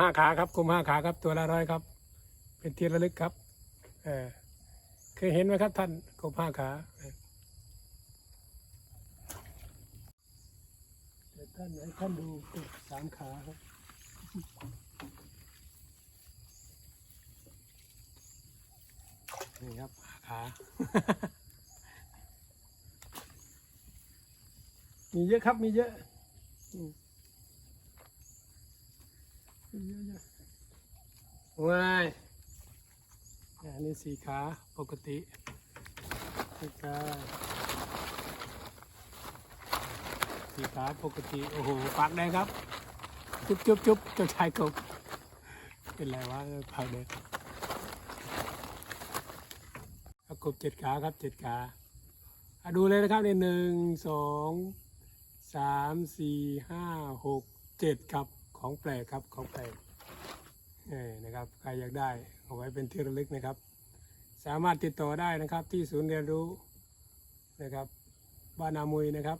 ห้าขาครับกบห้าขาครับตัวละร้อยครับ เป็นที่ระลึกครับเออเคยเห็นไหมครับท่านกบห้าขาเดี๋ยวท่านให้ท่านดูกบสามขาครับนี่ครับขามีเยอะครับมีเยอะ อืมมีเยอะแยะว้ายอันนี้สี่ขาปกติสี่ขาสี่ขาปกติ โอ้โหปากแดงครับ จุ๊บจุ๊บจุ๊บเจ้าชายกบเป็นไรวะปากแดงกบเจ็ดขาครับเจ็ดขาดูเลยนะครับในหนึ่งสองสามสี่ห้าหกเจ็ดครับ ของแปลกครับของแปลกนะครับใครอยากได้เอาไว้เป็นที่ระลึกนะครับ สามารถติดต่อได้นะครับที่ศูนย์เรียนรู้นะครับบ้านนามุยนะครับ